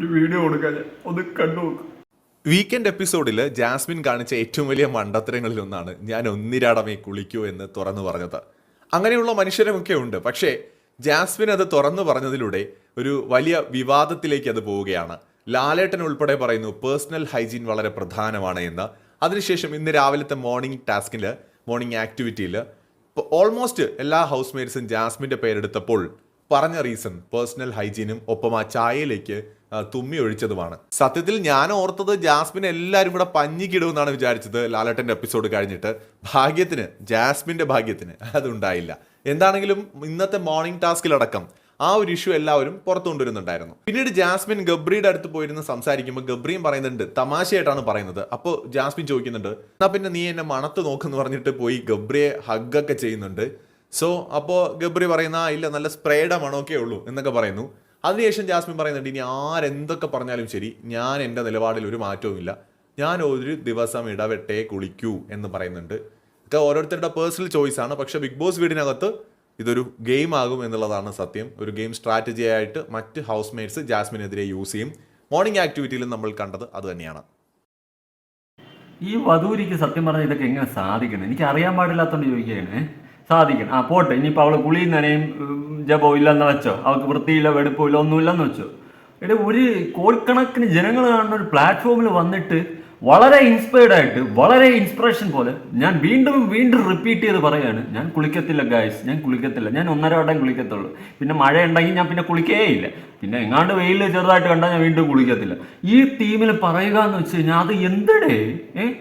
ഒരു വീഡിയോ കൊടുക്കാൻ ഒന്ന് കണ്ടു നോക്ക്. വീക്കെൻഡ് എപ്പിസോഡിൽ ജാസ്മിൻ കാണിച്ച ഏറ്റവും വലിയ മണ്ടത്തരങ്ങളിൽ ഒന്നാണ് ഞാൻ ഒന്നിരാടമേ കുളിക്കൂ എന്ന് തുറന്നു പറഞ്ഞത്. അങ്ങനെയുള്ള മനുഷ്യരുമൊക്കെ ഉണ്ട്. പക്ഷേ ജാസ്മിൻ അത് തുറന്നു പറഞ്ഞതിലൂടെ ഒരു വലിയ വിവാദത്തിലേക്ക് അത് പോവുകയാണ്. ലാലേട്ടൻ ഉൾപ്പെടെ പറയുന്നു പേഴ്സണൽ ഹൈജീൻ വളരെ പ്രധാനമാണ് എന്ന്. അതിനുശേഷം ഇന്ന് രാവിലത്തെ മോർണിംഗ് ടാസ്കിൽ മോർണിംഗ് ആക്ടിവിറ്റിയിൽ ഓൾമോസ്റ്റ് എല്ലാ ഹൗസ് മേറ്റ്സും ജാസ്മിന്റെ പേരെടുത്തപ്പോൾ പറഞ്ഞ റീസൺ പേഴ്സണൽ ഹൈജീനും ഒപ്പം ആ ചായയിലേക്ക് തുമ്മി ഒഴിച്ചതുമാണ്. സത്യത്തിൽ ഞാൻ ഓർത്തത് ജാസ്മിൻ എല്ലാവരും ഇവിടെ പഞ്ഞിക്കിടുമെന്നാണ് വിചാരിച്ചത് ലാലേട്ടന്റെ എപ്പിസോഡ് കഴിഞ്ഞിട്ട്. ഭാഗ്യത്തിന് ജാസ്മിന്റെ ഭാഗ്യത്തിന് അതുണ്ടായില്ല. എന്താണെങ്കിലും ഇന്നത്തെ മോർണിംഗ് ടാസ്കിലടക്കം ആ ഒരു ഇഷ്യൂ എല്ലാവരും പുറത്തു കൊണ്ടുവരുന്നുണ്ടായിരുന്നു. പിന്നീട് ജാസ്മിൻ ഗബ്രിയുടെ അടുത്ത് പോയിരുന്ന് സംസാരിക്കുമ്പോൾ ഗബ്രിയും പറയുന്നുണ്ട് തമാശയായിട്ടാണ് പറയുന്നത്. അപ്പോൾ ജാസ്മിൻ ചോദിക്കുന്നുണ്ട് എന്നാ പിന്നെ നീ എന്നെ മണത്ത് നോക്കെന്ന് പറഞ്ഞിട്ട് പോയി ഗബ്രിയെ ഹഗ്ഗൊക്കെ ചെയ്യുന്നുണ്ട്? സോ അപ്പോൾ ഗബ്രി പറയുന്ന ഇല്ല നല്ല സ്പ്രേയുടെ മണമൊക്കെ ഉള്ളൂ എന്നൊക്കെ പറയുന്നു. അതിനുശേഷം ജാസ്മിൻ പറയുന്നുണ്ട് ഇനി ആരെന്തൊക്കെ പറഞ്ഞാലും ശരി ഞാൻ എന്റെ നിലപാടിൽ ഒരു മാറ്റവുമില്ല ഞാൻ ഒരു ദിവസം ഇടവെട്ടേ കുളിക്കൂ എന്ന് പറയുന്നുണ്ട്. ഒക്കെ ഓരോരുത്തരുടെ പേഴ്സണൽ ചോയ്സ് ആണ്. പക്ഷെ ബിഗ് ബോസ് വീടിനകത്ത് ഇതൊരു ഗെയിം ആകും എന്നുള്ളതാണ് സത്യം. ഒരു ഗെയിം സ്ട്രാറ്റജി ആയിട്ട് മറ്റ് ഹൗസ് മേറ്റ്സ് ജാസ്മിനെതിരെ യൂസ് ചെയ്യും. മോർണിംഗ് ആക്ടിവിറ്റിയിലും നമ്മൾ കണ്ടത് അത് തന്നെയാണ്. ഈ വധൂരിക്ക് സത്യം പറഞ്ഞാൽ ഇതൊക്കെ എങ്ങനെ സാധിക്കണം എനിക്ക് അറിയാൻ പാടില്ലാത്തോണ്ട് ചോദിക്കുകയാണ്? സാധിക്കണം. ആ പോട്ടെ ഇനിയിപ്പോൾ അവൾ കുളി നനയും ജപോ ഇല്ലെന്ന് വെച്ചോ? അവൾക്ക് വൃത്തിയില്ല വെടുപ്പോ ഇല്ല ഒന്നുമില്ലെന്ന് വെച്ചോ? ഇവിടെ ഒരു കോടിക്കണക്കിന് ജനങ്ങൾ കാണുന്ന ഒരു പ്ലാറ്റ്ഫോമിൽ വന്നിട്ട് വളരെ ഇൻസ്പയർഡ് ആയിട്ട് വളരെ ഇൻസ്പിറേഷൻ പോലെ ഞാൻ വീണ്ടും വീണ്ടും റിപ്പീറ്റ് ചെയ്ത് പറയാണ് ഞാൻ കുളിക്കത്തില്ല ഗായ്സ് ഞാൻ കുളിക്കത്തില്ല. ഞാൻ ഒന്നര വട്ടം കുളിക്കത്തുള്ളൂ. പിന്നെ മഴ ഉണ്ടെങ്കിൽ ഞാൻ പിന്നെ കുളിക്കേ ഇല്ല. പിന്നെ എങ്ങാണ്ട് വെയിൽ ചെറുതായിട്ട് കണ്ടാൽ ഞാൻ വീണ്ടും കുളിക്കത്തില്ല. ഈ ടീമിൽ പറയുക എന്ന് വെച്ച് കഴിഞ്ഞാൽ അത് എന്തടേ? ഏഹ്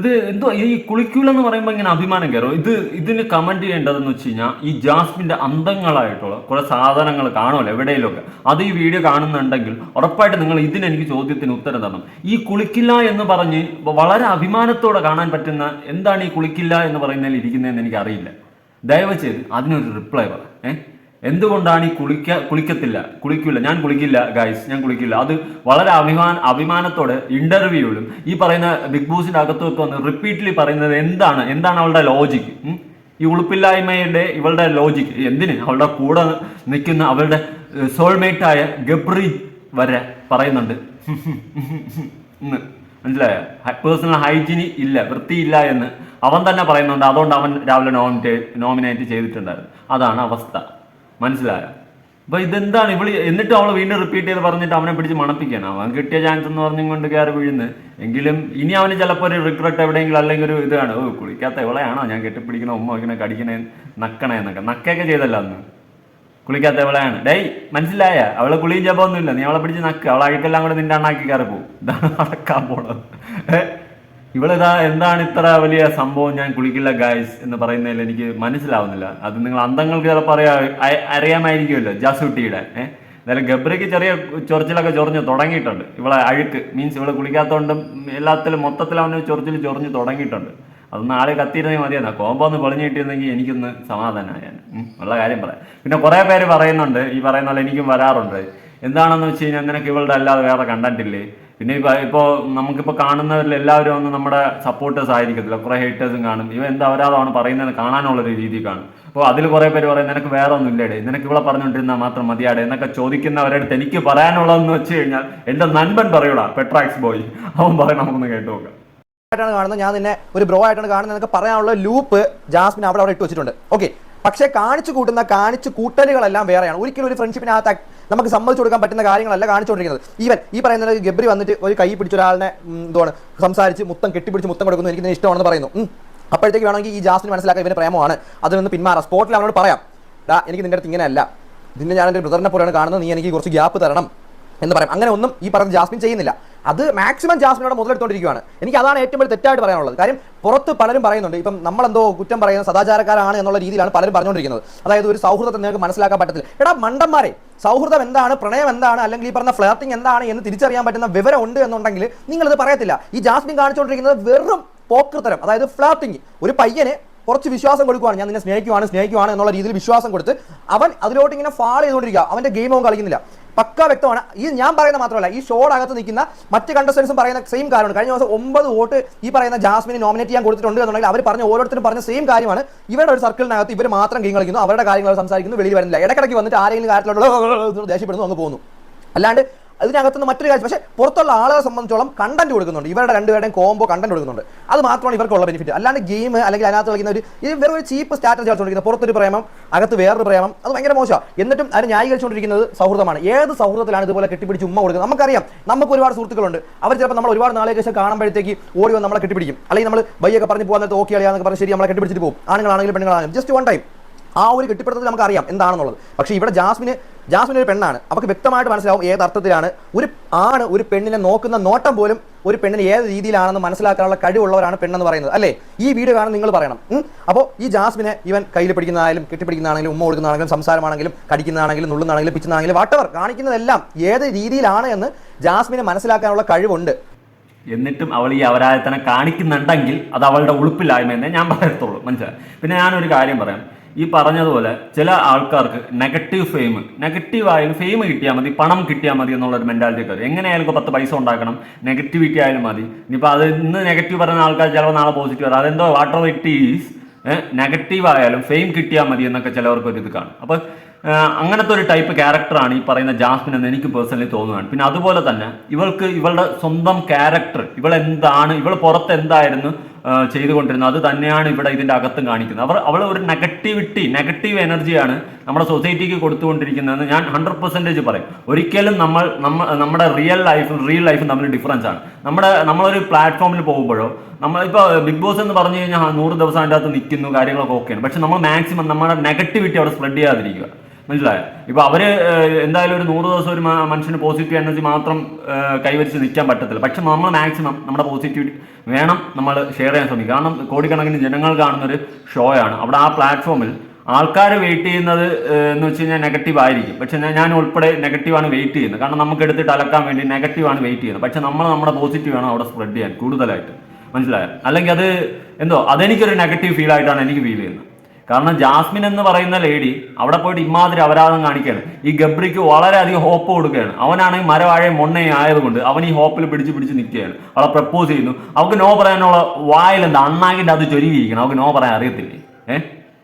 ഇത് എന്തോ ഈ കുളിക്കൂലെന്ന് പറയുമ്പോൾ ഇങ്ങനെ അഭിമാനം കയറും ഇത് ഇതിന് കമന്റ് ചെയ്യേണ്ടതെന്ന് വെച്ച് കഴിഞ്ഞാൽ ഈ ജാസ്മിന്റെ അന്തങ്ങളായിട്ടുള്ള കുറേ സാധനങ്ങൾ കാണുമല്ലോ എവിടെയെങ്കിലുമൊക്കെ. അത് ഈ വീഡിയോ കാണുന്നുണ്ടെങ്കിൽ ഉറപ്പായിട്ട് നിങ്ങൾ ഇതിന് എനിക്ക് ചോദ്യത്തിന് ഉത്തരം തരണം. ഈ കുളിക്കില്ല എന്ന് പറഞ്ഞ് വളരെ അഭിമാനത്തോടെ കാണാൻ പറ്റുന്ന എന്താണ് ഈ കുളിക്കില്ല എന്ന് പറയുന്നതിൽ ഇരിക്കുന്നതെന്ന് എനിക്ക് അറിയില്ല ദയവ് ചെയ്ത് അതിനൊരു റിപ്ലൈ പറ ഏഹ് എന്തുകൊണ്ടാണ് ഈ കുളിക്ക കുളിക്കത്തില്ല? കുളിക്കില്ല ഞാൻ കുളിക്കില്ല ഗൈസ് ഞാൻ കുളിക്കില്ല. അത് വളരെ അഭിമാന അഭിമാനത്തോടെ ഇന്റർവ്യൂവിലും ഈ പറയുന്ന ബിഗ് ബോസിന്റെ അകത്തൊക്കെ വന്ന് റിപ്പീറ്റ്ലി പറയുന്നത് എന്താണ്? എന്താണ് അവളുടെ ലോജിക് ഈ ഉളുപ്പില്ലായ്മയുടെ ഇവളുടെ ലോജിക് എന്തിന്? അവളുടെ കൂടെ നിൽക്കുന്ന അവളുടെ സോൾമേറ്റ് ആയ ഗബ്രി വരെ പറയുന്നുണ്ട്. മനസ്സിലായോ? പേഴ്സണൽ ഹൈജീനി ഇല്ല വൃത്തിയില്ല എന്ന് അവൻ തന്നെ പറയുന്നുണ്ട്. അതുകൊണ്ട് അവൻ രാവിലെ നോമിനേറ്റ് നോമിനേറ്റ് ചെയ്തിട്ടുണ്ടായിരുന്നു. അതാണ് അവസ്ഥ. മനസ്സിലായോ? അപ്പൊ ഇതെന്താണ്? ഇവൾ എന്നിട്ട് അവൾ വീണ്ടും റിപ്പീറ്റ് ചെയ്ത് പറഞ്ഞിട്ട് അവനെ പിടിച്ച് മണപ്പിക്കണം അവൻ കിട്ടിയ ചാൻസ് എന്ന് പറഞ്ഞും കൊണ്ട് കയറി വീഴുന്നത് എങ്കിലും ഇനി അവന് ചിലപ്പോൾ ഒരു റിഗ്രറ്റ് എവിടെയെങ്കിലും അല്ലെങ്കിൽ ഒരു ഇതാണ് ഓ കുളിക്കാത്ത ഇവളെയാണോ? ഞാൻ കെട്ടിപ്പിടിക്കണ ഉമ്മ വയ്ക്കണേ കടിക്കണേ നക്കണേ എന്നൊക്കെ. നക്കയൊക്കെ ചെയ്തല്ല അന്ന്. കുളിക്കാത്ത ഇവളെയാണ്. ഡേയ് മനസ്സിലായ? അവളെ കുളിയും ജപമൊന്നുമില്ല. നീ അവളെ പിടിച്ച് നക്ക്. അവളെ അഴുക്കെല്ലാം കൂടെ നിന്റെ അണ്ണാക്കി കയറി പോകും ഇതാണ് നടക്കാൻ പോണത്? ഇവളിതാ എന്താണ് ഇത്ര വലിയ സംഭവം ഞാൻ കുളിക്കില്ല ഗായ്സ് എന്ന് പറയുന്നതിൽ എനിക്ക് മനസ്സിലാവുന്നില്ല. അത് നിങ്ങൾ അന്തങ്ങൾക്ക് ചിലപ്പോൾ അറിയാ അറിയാമായിരിക്കുമല്ലോ ജാസൂട്ടിയുടെ. ഏഹ് എന്നാലും ഗബ്രയ്ക്ക് ചെറിയ ചൊറിച്ചിലൊക്കെ ചൊറിഞ്ഞ് തുടങ്ങിയിട്ടുണ്ട്. ഇവളെ അഴുക്ക് മീൻസ് ഇവളെ കുളിക്കാത്തതുകൊണ്ടും എല്ലാത്തിലും മൊത്തത്തിൽ അവന് ചൊറിച്ചിൽ ചൊറിഞ്ഞ് തുടങ്ങിയിട്ടുണ്ട്. അതൊന്ന് ആളെ കത്തിയിരുന്നെങ്കിൽ മതിയെന്നാ. കോമ്പോ ഒന്ന് പൊളിഞ്ഞു കിട്ടിയിരുന്നെങ്കിൽ എനിക്കൊന്ന് സമാധാനമായ ഉള്ള കാര്യം പറയാം. പിന്നെ കുറേ പേര് പറയുന്നുണ്ട് ഈ പറയുന്ന പോലെ എനിക്കും വരാറുണ്ട്. എന്താണെന്ന് വെച്ച് കഴിഞ്ഞാൽ നിനക്ക് ഇവളുടെ അല്ലാതെ വേറെ കണ്ടിട്ടില്ലേ പിന്നെ ഇപ്പൊ ഇപ്പോൾ നമുക്കിപ്പോൾ കാണുന്നവരിൽ എല്ലാവരും ഒന്നും നമ്മുടെ സപ്പോർട്ടേഴ്സ് ആയിരിക്കത്തില്ല. കുറേ ഹേറ്റേഴ്സും കാണും. ഇവ എന്താ അവരാതാണ് പറയുന്നത് കാണാനുള്ള ഒരു രീതി കാണും. അപ്പോൾ അതിൽ കുറേ പേര് പറയും നിനക്ക് വേറെ ഒന്നും ഇല്ലേടെ നിനക്ക് ഇവിടെ പറഞ്ഞുകൊണ്ടിരുന്നാൽ മാത്രം മതിയാടെ. എന്നൊക്കെ ചോദിക്കുന്നവരുടെ എനിക്ക് പറയാനുള്ളതെന്ന് വെച്ച് കഴിഞ്ഞാൽ എന്റെ നൻപൻ പറയൂടാ പെട്രാക്സ് ബോയ്. അവൻ പറയണം നമുക്കൊന്ന് കേട്ടു നോക്കാം. ആയിട്ടാണ് കാണുന്നത്. ഞാൻ നിന്നെ ഒരു ബ്രോ ആയിട്ടാണ് കാണുന്നത്. നിനക്ക് പറയാനുള്ള ലൂപ്പ് ജാസ്മിൻ അവിടെ അവിടെ ഇട്ട് വെച്ചിട്ടുണ്ട്. ഓക്കെ പക്ഷേ കാണിച്ചു കൂട്ടുന്ന കാണിച്ചു കൂട്ടലുകളെല്ലാം വേറെയാണ്. ഒരിക്കലും ഒരു ഫ്രണ്ട്ഷിപ്പിനകത്ത് നമുക്ക് സമ്മതിച്ചു കൊടുക്കാൻ പറ്റുന്ന കാര്യങ്ങളല്ല കാണിച്ചുകൊണ്ടിരിക്കുന്നത്. ഈവൻ ഈ പറയുന്നത് ഗബ്രി വന്നിട്ട് ഒരു കൈ പിടിച്ച ഒരാളിനെ എന്തുവാണ് സംസാരിച്ച് മുത്തം കെട്ടിപ്പിടിച്ച് മുത്തം കൊടുക്കുന്നു. എനിക്ക് ഇഷ്ടമാണെന്ന് പറയുന്നു. അപ്പോഴത്തേക്ക് വേണമെങ്കിൽ ഈ ജാസ്മിൻ മനസ്സിലാക്കാൻ ഇവന് പ്രേമമാണ്. അതിൽ നിന്ന് പിന്മാറാം. സ്പോട്ടിൽ അവനോട് പറയാം എനിക്ക് നിന്റെ അടുത്ത് ഇങ്ങനെയല്ല. നിന്നെ ഞാൻ എന്റെ ബ്രദറിനെ പോലെയാണ് കാണുന്നത്. നീ എനിക്ക് കുറച്ച് ഗ്യാപ്പ് തരണം. എന്ന് പറയാം. അങ്ങനെ ഒന്നും ഈ പറഞ്ഞ ജാസ്മിൻ ചെയ്യുന്നില്ല. അത് മാക്സിമം ജാസ്മിനോട് മുതലെടുത്തോണ്ടിരിക്കുകയാണ് എനിക്ക് അതാണ് ഏറ്റവും വലിയ തെറ്റായിട്ട് പറയാനുള്ളത്. കാര്യം പുറത്ത് പലരും പറയുന്നുണ്ട് ഇപ്പം നമ്മളെന്തോ കുറ്റം പറയുന്ന സദാചാരക്കാരാണ് എന്നുള്ള രീതിയിലാണ് പലരും പറഞ്ഞുകൊണ്ടിരിക്കുന്നത്. അതായത് ഒരു സൗഹൃദത്തെ നിങ്ങൾക്ക് മനസ്സിലാക്കാൻ പറ്റത്തില്ല. എടാ മണ്ടന്മാരെ സൗഹൃദം എന്താണ് പ്രണയം എന്താണ് അല്ലെങ്കിൽ ഈ പറഞ്ഞ ഫ്ലേർട്ടിംഗ് എന്താണ് എന്ന് തിരിച്ചറിയാൻ പറ്റുന്ന വിവരം ഉണ്ട് എന്നുണ്ടെങ്കിൽ നിങ്ങളിത് പറയത്തില്ല. ഈ ജാസ്മിൻ കാണിച്ചുകൊണ്ടിരിക്കുന്നത് വെറും പോക്കൃത്തരം അതായത് ഫ്ലേർട്ടിംഗ് ഒരു പയ്യനെ കുറച്ച് വിശ്വാസം കൊടുക്കുവാണ്. ഞാൻ നിന്നെ സ്നേഹിക്കുവാണ് സ്നേഹിക്കുവാണ് എന്നുള്ള രീതിയിൽ വിശ്വാസം കൊടുത്ത് അവൻ അതിലോട്ട് ഇങ്ങനെ ഫാൾ ചെയ്തുകൊണ്ടിരിക്കുക. അവന്റെ ഗെയിം അവൻ കളിക്കുന്നില്ല. പക്ക വ്യക്തമാണ്. ഈ ഞാൻ പറയുന്ന മാത്രമല്ല ഈ ഷോടകത്ത് നിൽക്കുന്ന മറ്റ് കണ്ടസ്റ്റൻസും പറയുന്ന സെയിം കാര്യമാണ്. കഴിഞ്ഞ ദിവസം ഒമ്പത് വോട്ട് ഈ പറയുന്ന ജാസ്മിനെ നോമിനേറ്റ് ചെയ്യാൻ കൊടുത്തിട്ടുണ്ട് എന്നുണ്ടെങ്കിൽ അവർ പറഞ്ഞ ഓരോരുത്തരും പറഞ്ഞ സെയിം കാര്യമാണ്. ഇവരുടെ ഒരു സർക്കിളിനകത്ത് ഇവർ മാത്രം ഗെയിം കളിക്കുന്നു അവരുടെ കാര്യങ്ങൾ സംസാരിക്കുന്നു വെളിയിൽ വരുന്നില്ല. ഇടയ്ക്കിടയ്ക്ക് വന്നിട്ട് ആരെങ്കിലും കാര്യത്തിലുള്ള ദേഷ്യപ്പെടുന്നു അങ്ങ് പോകുന്നു. അല്ലാണ്ട് ഇതിനകത്തുനിന്ന് മറ്റൊരു കാര്യം പക്ഷേ പുറത്തുള്ള ആളുകളെ സംബന്ധിച്ചോളം കണ്ടന്റ് കൊടുക്കുന്നുണ്ട്. ഇവരുടെ രണ്ടുപേരുടെയും കോംബോ കണ്ടന്റ് കൊടുക്കുന്നുണ്ട്. അത് മാത്രമാണ് ഇവർക്കുള്ള ബെനിഫിറ്റ് അല്ലാണ്ട് ഗെയിം അല്ലെങ്കിൽ അതിനകത്ത് കളിക്കുന്ന ഒരു ഇത് വെറും ഒരു ചീപ്പ് സ്റ്റാറ്റസ് കളിച്ചുകൊണ്ടിരിക്കുന്നത്. പുറത്തൊരു പ്രേമം അകത്ത് വേറൊരു പ്രേമം. അത് ഭയങ്കര മോശമാണ് എന്നിട്ടും അതിന് ന്യായീകരിച്ചുകൊണ്ടിരിക്കുന്നത് സൗഹൃദമാണ്. ഏത് സൗഹൃദത്തിലാണ് ഇതുപോലെ കെട്ടിപ്പിടിച്ച് ഉമ്മ കൊടുക്കുന്നത്? നമുക്കറിയാം. നമുക്ക് ഒരുപാട് സുഹൃത്തുക്കളുണ്ട്. അവർ ചിലപ്പോൾ നമ്മൾ ഒരുപാട് നാളെ ശേഷം കാണുമ്പോഴത്തേക്ക് ഓടി വന്ന് നമ്മളെ കെട്ടിപ്പിടിക്കും. അല്ലെങ്കിൽ നമ്മൾ ബൈയൊക്കെ പറഞ്ഞ് പോകാൻ നേരത്തെ ഓക്കെ കളിയാന്നൊക്കെ പറഞ്ഞ് ശരി നമ്മളെ കെട്ടിപ്പിടിച്ചിട്ട് പോകും. ആണുങ്ങളാണെങ്കിലും പെണ്ണുങ്ങളാണെങ്കിലും. ജസ്റ്റ് വൺ ടൈം ആ ഒരു കെട്ടിപ്പിടുത്തത്തിൽ നമുക്കറിയാം എന്താണെന്നുള്ളത്. പക്ഷേ ഇവിടെ ജാസ്മിന് ജാസ്മിൻ ഒരു പെണ്ണാണ്. അവർക്ക് വ്യക്തമായിട്ട് മനസ്സിലാവും ഏത് അർത്ഥത്തിലാണ്. ഒരു ആണ് ഒരു പെണ്ണിനെ നോക്കുന്ന നോട്ടം പോലും ഒരു പെണ്ണിന് ഏത് രീതിയിലാണെന്ന് മനസ്സിലാക്കാനുള്ള കഴിവുള്ളവരാണ് പെണ്ണെന്ന് പറയുന്നത്. അല്ലേ? ഈ വീഡിയോ കാണാൻ നിങ്ങൾ പറയണം. അപ്പോൾ ഈ ജാസ്മിനെ ഇവൻ കയ്യിൽ പിടിക്കുന്നതായാലും കെട്ടിപ്പിടിക്കുന്നതാണെങ്കിലും ഉമ്മ കൊടുക്കുന്നതാണെങ്കിലും സംസാരമാണെങ്കിലും കടിക്കുന്നതാണെങ്കിലും നുള്ളുന്നതാണെങ്കിലും പിച്ചുന്നതാണെങ്കിലും വാട്ടവർ കാണിക്കുന്നതെല്ലാം ഏത് രീതിയിലാണ് എന്ന് ജാസ്മിനെ മനസ്സിലാക്കാനുള്ള കഴിവുണ്ട്. എന്നിട്ടും അവൾ ഈ അവരായത്തനെ കാണിക്കുന്നുണ്ടെങ്കിൽ അത് അവളുടെ ഉളുപ്പില്ലായ്മ എന്നേ ഞാൻ പറയത്തുള്ളൂ. മനസ്സിലായി? പിന്നെ ഞാനൊരു കാര്യം പറയാം. ഈ പറഞ്ഞതുപോലെ ചില ആൾക്കാർക്ക് നെഗറ്റീവ് ഫെയിം നെഗറ്റീവ് ആയാലും ഫെയിം കിട്ടിയാൽ മതി പണം കിട്ടിയാൽ മതി എന്നുള്ളൊരു മെന്റാലിറ്റി കയറി എങ്ങനെയായാലും ഇപ്പോൾ പത്ത് പൈസ ഉണ്ടാക്കണം നെഗറ്റിവിറ്റി ആയാലും മതി. ഇനിയിപ്പോൾ അത് ഇന്ന് നെഗറ്റീവ് പറയുന്ന ആൾക്കാർ ചിലപ്പോൾ നാളെ പോസിറ്റീവ് വരാം. അതെന്തോ വാട്ടർ ഇറ്റ് ഈസ് നെഗറ്റീവ് ആയാലും ഫെയിം കിട്ടിയാൽ മതി എന്നൊക്കെ ചിലവർക്ക് ഒരു ഇത് കാണും. അപ്പോൾ അങ്ങനത്തെ ഒരു ടൈപ്പ് ക്യാരക്ടറാണ് ഈ പറയുന്ന ജാസ്മിൻ എന്ന് എനിക്ക് പേഴ്സണലി തോന്നുകയാണ് പിന്നെ അതുപോലെ തന്നെ ഇവൾക്ക് ഇവളുടെ സ്വന്തം ക്യാരക്ടർ ഇവൾ എന്താണ് ഇവൾ പുറത്ത് എന്തായിരുന്നു ചെയ്തുകൊണ്ടിരുന്നത്. അത് തന്നെയാണ് ഇവിടെ ഇതിന്റെ അകത്തും കാണിക്കുന്നത്. അവർ അവൾ ഒരു നെഗറ്റിവിറ്റി നെഗറ്റീവ് എനർജിയാണ് നമ്മുടെ സൊസൈറ്റിക്ക് കൊടുത്തുകൊണ്ടിരിക്കുന്നതെന്ന് ഞാൻ ഹൺഡ്രഡ് പെർസെന്റേജ് പറയും. ഒരിക്കലും നമ്മൾ നമ്മ നമ്മുടെ റിയൽ ലൈഫും റിയൽ ലൈഫും തമ്മിൽ ഡിഫറൻസ് ആണ്. നമ്മുടെ നമ്മളൊരു പ്ലാറ്റ്ഫോമിൽ പോകുമ്പോഴോ നമ്മളിപ്പോൾ ബിഗ് ബോസ് എന്ന് പറഞ്ഞു കഴിഞ്ഞാൽ നൂറ് ദിവസം അതിന്റെ അകത്ത് നിൽക്കുന്നു കാര്യങ്ങളൊക്കെ ഓക്കെയാണ് പക്ഷെ നമ്മൾ മാക്സിമം നമ്മുടെ നെഗറ്റിവിറ്റി അവിടെ സ്പ്രെഡ് ചെയ്യാതിരിക്കുക. മനസ്സിലായോ? ഇപ്പൊ അവർ എന്തായാലും ഒരു നൂറ് ദിവസം ഒരു മനുഷ്യന് പോസിറ്റീവ് എനർജി മാത്രം കൈവരിച്ച് നിൽക്കാൻ പറ്റത്തില്ല. പക്ഷെ നമ്മൾ മാക്സിമം നമ്മുടെ പോസിറ്റിവിറ്റി വേണം നമ്മൾ ഷെയർ ചെയ്യാൻ ശ്രമിക്കുക. കാരണം കോടിക്കണക്കിന് ജനങ്ങൾ കാണുന്ന ഒരു ഷോ ആണ്. അവിടെ ആ പ്ലാറ്റ്ഫോമിൽ ആൾക്കാർ വെയിറ്റ് ചെയ്യുന്നത് എന്ന് വെച്ച് കഴിഞ്ഞാൽ നെഗറ്റീവ് ആയിരിക്കും. പക്ഷെ ഞാൻ ഉൾപ്പെടെ നെഗറ്റീവാണ് വെയിറ്റ് ചെയ്യുന്നത്. കാരണം നമുക്ക് എടുത്തിട്ട് അലക്കാൻ വേണ്ടി നെഗറ്റീവാണ് വെയിറ്റ് ചെയ്യുന്നത്. പക്ഷെ നമ്മൾ നമ്മുടെ പോസിറ്റീവ് ആണ് അവിടെ സ്പ്രെഡ് ചെയ്യാൻ കൂടുതലായിട്ട്. മനസ്സിലായോ? അല്ലെങ്കിൽ അത് എന്തോ അതെനിക്കൊരു നെഗറ്റീവ് ഫീൽ ആയിട്ടാണ് എനിക്ക് ഫീൽ ചെയ്യുന്നത്. കാരണം ജാസ്മിൻ എന്ന് പറയുന്ന ലേഡി അവിടെ പോയിട്ട് ഇമാതിരി അപരാധം കാണിക്കുകയാണ്. ഈ ഗബ്രിക്ക് വളരെയധികം ഹോപ്പ് കൊടുക്കുകയാണ്. അവനാണെങ്കിൽ മരവാഴയും മൊണ്ണയും ആയതുകൊണ്ട് അവൻ ഈ ഹോപ്പിൽ പിടിച്ച് പിടിച്ച് നിൽക്കുകയാണ്. അവളെ പ്രപ്പോസ് ചെയ്യുന്നു. അവൾക്ക് നോ പറയാനുള്ള വായിലെന്താ അണ്ണാക്കിന്റെ അത് ചൊരുങ്ങിയിരിക്കണം അവൾക്ക് നോ പറയാൻ അറിയത്തില്ലേ? ഏഹ്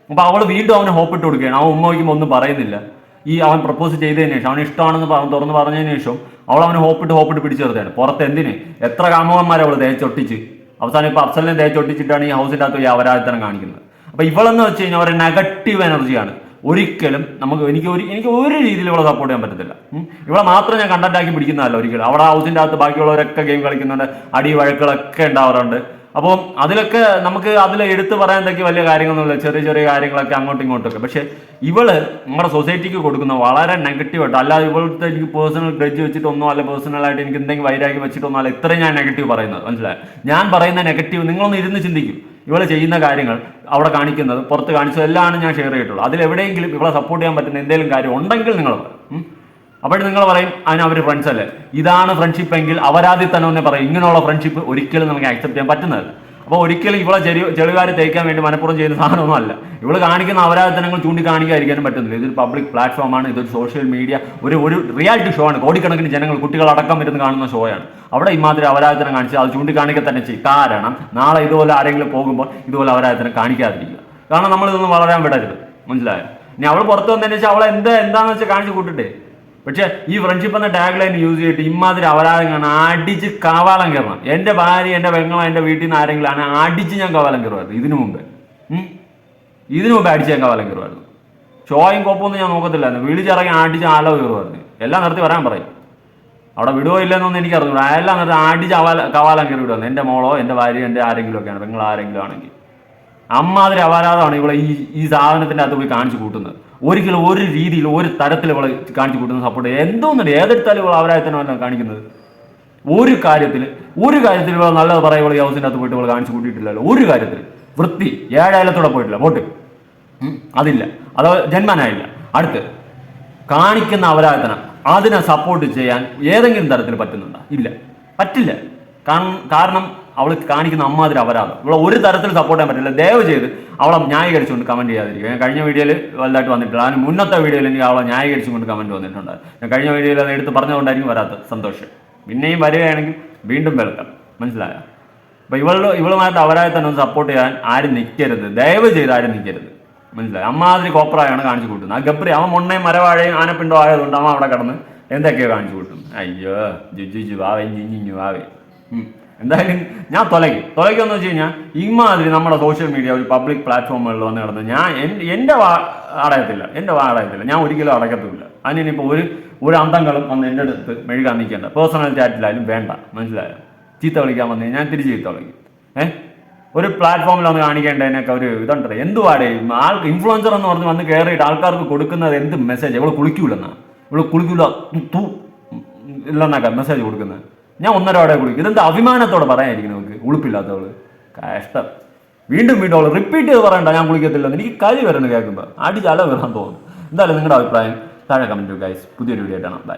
അപ്പൊ അവൾ വീണ്ടും അവന് ഹോപ്പ് ഇട്ട് കൊടുക്കുകയാണ്. അവൻ ഉമ്മ ഒന്നും പറയുന്നില്ല. ഈ അവൻ പ്രപ്പോസ് ചെയ്തതിന് ശേഷം അവൻ ഇഷ്ടമാണെന്ന് തുറന്ന് പറഞ്ഞതിന് ശേഷം അവൾ അവന് ഹോപ്പിട്ട് ഹോപ്പിട്ട് പിടിച്ചു നിർത്തുകയാണ്. പുറത്ത് എന്തിന്? എത്ര കാമുകന്മാരെ അവൾ തേച്ചൊട്ടിച്ച്? അവസാനം ഇപ്പൊ അഫ്സലിനെ തേച്ചൊട്ടിച്ചിട്ടാണ് ഈ ഹൗസിന്റെ അകത്ത് ഈ അപരാധത്തരം കാണിക്കുന്നത്. അപ്പൊ ഇവളെന്ന് വെച്ച് കഴിഞ്ഞാൽ ഒരു നെഗറ്റീവ് എനർജിയാണ് ഒരിക്കലും നമുക്ക് എനിക്ക് ഒരു എനിക്ക് ഒരു രീതിയിൽ ഇവളെ സപ്പോർട്ട് ചെയ്യാൻ പറ്റത്തില്ല. ഇവളെ മാത്രം ഞാൻ കണ്ടന്റ് ആക്കി പിടിക്കുന്നതല്ല ഒരിക്കലും. അവിടെ ഹൗസിന്റെ അകത്ത് ബാക്കിയുള്ളവരൊക്കെ ഗെയിം കളിക്കുന്നുണ്ട്. അടി വഴക്കുകളൊക്കെ ഉണ്ടാവാറുണ്ട്. അപ്പോൾ അതിലൊക്കെ നമുക്ക് അതിൽ എടുത്തു പറയാൻ എന്തൊക്കെ വലിയ കാര്യങ്ങളൊന്നുമില്ല. ചെറിയ ചെറിയ കാര്യങ്ങളൊക്കെ അങ്ങോട്ടും ഇങ്ങോട്ടൊക്കെ പക്ഷേ ഇവൾ നമ്മുടെ സൊസൈറ്റിക്ക് കൊടുക്കുന്ന വളരെ നെഗറ്റീവായിട്ട് അല്ലാതെ ഇവളുടെ എനിക്ക് പേഴ്സണൽ ഗ്രഡ്ജ് വെച്ചിട്ടൊന്നോ അല്ല പേഴ്സണലായിട്ട് എനിക്ക് എന്തെങ്കിലും വൈരാഗ്യം വെച്ചിട്ടൊന്നോ അല്ല ഇത്രയും ഞാൻ നെഗറ്റീവ് പറയുന്നത്. മനസ്സിലായി? ഞാൻ പറയുന്ന നെഗറ്റീവ് നിങ്ങളൊന്ന് ഇരുന്ന് ചിന്തിക്കും. ഇവൾ ചെയ്യുന്ന കാര്യങ്ങൾ അവിടെ കാണിക്കുന്നത് പുറത്ത് കാണിച്ചത് എല്ലാമാണ് ഞാൻ ഷെയർ ചെയ്തിട്ടുള്ളൂ അതിലെവിടെയെങ്കിലും ഇവളെ സപ്പോർട്ട് ചെയ്യാൻ പറ്റുന്ന എന്തെങ്കിലും കാര്യം ഉണ്ടെങ്കിൽ നിങ്ങൾ പറയും. അപ്പോൾ നിങ്ങൾ പറയും അതിന് അവർ ഫ്രണ്ട്സ് അല്ലേ? ഇതാണ് ഫ്രണ്ട്ഷിപ്പ് എങ്കിൽ അവരാദ്യം തന്നെ ഒന്നേ പറയും ഇങ്ങനെയുള്ള ഫ്രണ്ട്ഷിപ്പ് ഒരിക്കലും നമുക്ക് ആക്സെപ്റ്റ് ചെയ്യാൻ പറ്റുന്നതല്ല. അപ്പോൾ ഒരിക്കലും ഇവളെ ചെറിയ ചെളികാരി തേക്കാൻ വേണ്ടി മനഃപൂർവം ചെയ്യുന്ന സാധനമൊന്നും അല്ല ഇവൾ കാണിക്കുന്ന അപരാധനങ്ങൾ ചൂണ്ടിക്കാണിക്കാതിരിക്കാനും പറ്റുന്നില്ല ഇതൊരു പബ്ലിക് പ്ലാറ്റ്ഫോമാണ് ഇതൊരു സോഷ്യൽ മീഡിയ ഒരു ഒരു റിയാലിറ്റി ഷോ ആണ്. കോടിക്കണക്കിന് ജനങ്ങൾ കുട്ടികൾ അടക്കം വരുന്ന കാണുന്ന ഷോ ആണ്. അവിടെ ഇമാതിരി അപരാധനം കാണിച്ച് അത് ചൂണ്ടിക്കാണിക്കുക തന്നെ ചെയ്യും. കാരണം നാളെ ഇതുപോലെ ആരെങ്കിലും പോകുമ്പോൾ ഇതുപോലെ അപരാധനം കാണിക്കാതിരിക്കുക. കാരണം നമ്മൾ ഇതൊന്നും വളരാൻ വിടരുത്. മനസ്സിലായോ? ഇനി അവൾ പുറത്ത് വന്നതിന് വെച്ചാൽ അവളെ എന്താ എന്താണെന്ന് വെച്ചാൽ കാണിച്ചു കൂട്ടിട്ടെ? പക്ഷെ ഈ ഫ്രണ്ട്ഷിപ്പ് എന്ന ടാഗ് ലൈൻ യൂസ് ചെയ്തിട്ട് ഇമാതിരി അപരാധം കാണാൻ അടിച്ച് കവാലം കയറണം. എന്റെ ഭാര്യ എന്റെ പെങ്ങള എന്റെ വീട്ടിൽ നിന്ന് ആരെങ്കിലും ആണ് അടിച്ച് ഞാൻ കവാലം കയറുമായിരുന്നു. ഇതിനു മുമ്പ്? ഇതിനു മുമ്പ് അടിച്ച് ഞാൻ കവാലം കയറുമായിരുന്നു. ഷോയും കൊപ്പൊന്നും ഞാൻ നോക്കത്തില്ലായിരുന്നു. വിളിച്ചിറങ്ങി അടിച്ച് ആലോ കയറുമായിരുന്നു. എല്ലാം നിർത്തി വരാൻ പറയും. അവിടെ വിടുവോ ഇല്ലെന്നൊന്നും എനിക്ക് അറിഞ്ഞു എല്ലാം നിർത്തി അടിച്ച് അവാല കവാലം കയറി വിടുവായിരുന്നു. എന്റെ മോളോ എന്റെ ഭാര്യ എന്റെ ആരെങ്കിലും ഒക്കെയാണ് പെങ്ങൾ ആരെങ്കിലും ആണെങ്കിൽ അമ്മാതിരി അപരാധമാണ് ഇവിടെ ഈ ഈ സാധനത്തിന്റെ അകത്ത് പോയി കാണിച്ചു കൂട്ടുന്നത്. ഒരിക്കലും ഒരു രീതിയിൽ ഒരു തരത്തിൽ ഇവളെ കാണിച്ചു കൂട്ടുന്ന സപ്പോർട്ട് എന്തോന്നുണ്ട് ഏതെടുത്താലും ഇവൾ അവരായത്തന്നെ കാണിക്കുന്നത്? ഒരു കാര്യത്തിൽ ഒരു കാര്യത്തിൽ ഇവൾ നല്ലത് പറയാം ഇവൾ ഹൗസിന്റെ അകത്ത് പോയിട്ട് ഇവൾ കാണിച്ചു കൂട്ടിയിട്ടില്ലല്ലോ. ഒരു കാര്യത്തിൽ. വൃത്തി ഏഴായാലത്തോടെ പോയിട്ടില്ല പോട്ട്. ഉം, അതില്ല. അത് ജന്മനായില്ല. അടുത്ത് കാണിക്കുന്ന അവരാധന അതിനെ സപ്പോർട്ട് ചെയ്യാൻ ഏതെങ്കിലും തരത്തിൽ പറ്റുന്നുണ്ടോ? ഇല്ല. പറ്റില്ല. കാരണം അവൾ കാണിക്കുന്ന അമ്മാതിരി അപരാധം. ഇവളെ ഒരു തരത്തിൽ സപ്പോർട്ട് ചെയ്യാൻ പറ്റില്ല. ദയവ് ചെയ്ത് അവളെ ന്യായീകരിച്ചുകൊണ്ട് കമന്റ് ചെയ്യാതിരിക്കും ഞാൻ കഴിഞ്ഞ വീഡിയോയിൽ വലുതായിട്ട് വന്നിട്ടില്ല. അതിന് മുന്നത്തെ വീഡിയോയിൽ എനിക്ക് അവളെ ന്യായീകരിച്ചുകൊണ്ട് കമന്റ് വന്നിട്ടുണ്ട്. ഞാൻ കഴിഞ്ഞ വീഡിയോയിൽ അത് എടുത്ത് പറഞ്ഞുകൊണ്ടായിരിക്കും വരാത്തത് സന്തോഷം. പിന്നെയും വരികയാണെങ്കിൽ വീണ്ടും വെൽക്കം മനസ്സിലായോ? അപ്പൊ ഇവളുടെ ഇവളുമായിട്ട് അവരായി തന്നെ ഒന്ന് സപ്പോർട്ട് ചെയ്യാൻ ആരും നിൽക്കരുത് ദയവ് ചെയ്ത് ആരും നിൽക്കരുത് മനസ്സിലായി? അമ്മാതിരി കോപ്പറായാണ് കാണിച്ചു കൂട്ടുന്നത്. ആ ഗബ്രി അവൻ മൊണ്ണയും മരവാഴയും ആനപ്പിണ്ടോ ആയതുകൊണ്ട് അവൻ അവിടെ കിടന്ന് എന്തൊക്കെയോ കാണിച്ചു കൂട്ടും അയ്യോ ജുജു വാവേ ഞിഞ്ഞു വാവേ ഉം. എന്തായാലും ഞാൻ തൊലയ്ക്കും. എന്ന് വെച്ച് കഴിഞ്ഞാൽ ഇമാതിരി നമ്മുടെ സോഷ്യൽ മീഡിയ ഒരു പബ്ലിക് പ്ലാറ്റ്ഫോമുകളിൽ വന്ന് കിടന്ന് ഞാൻ എൻ- എന്റെ വാ അടയത്തില്ല. എന്റെ വാ അടയത്തില്ല. ഞാൻ ഒരിക്കലും അടയ്ക്കത്തുമില്ല. അതിനിപ്പോൾ ഒരു ഒരു അന്തങ്ങളും വന്ന് എന്റെ അടുത്ത് മെഴുകാൻ നിൽക്കേണ്ട. പേഴ്സണൽ ചാറ്റിലായാലും വേണ്ട. മനസ്സിലായോ? ചീത്ത വിളിക്കാൻ വന്നു ഞാൻ തിരിച്ച് ചീത്ത വിളിക്കും. ഏഹ് ഒരു പ്ലാറ്റ്ഫോമിൽ വന്ന് കാണിക്കേണ്ടതിനൊക്കെ ഒരു ഇതുണ്ട് എന്തുവാടേ? ആൾക്ക് ഇൻഫ്ലുവൻസർ എന്ന് പറഞ്ഞ് വന്ന് കയറിയിട്ട് ആൾക്കാർക്ക് കൊടുക്കുന്നത് എന്ത് മെസ്സേജ് ഇവൾ കുളിക്കൂലെന്നാ? ഇവൾ കുളിക്കൂല തൂ ഇല്ലെന്നൊക്കെ മെസ്സേജ് കൊടുക്കുന്നത്? ഞാൻ ഒന്നരയോടെ കുളിക്കും ഇതെന്താ അഭിമാനത്തോടെ പറയാനായിരിക്കും നമുക്ക്? ഉളുപ്പില്ലാത്തവൾ. കഷ്ടം. വീണ്ടും വീണ്ടും അവൾ റിപ്പീറ്റ് ചെയ്ത് പറയണ്ട ഞാൻ കുളിക്കത്തില്ലെന്ന്. എനിക്ക് കരി വരണം കേൾക്കുമ്പോൾ അടിച്ച് അല വരാൻ തോന്നുന്നു എന്തായാലും നിങ്ങളുടെ അഭിപ്രായം താഴെ കമന്റ് ഗൈസ് പുതിയൊരു വീഡിയോ ആയിട്ടാണ്. ബൈ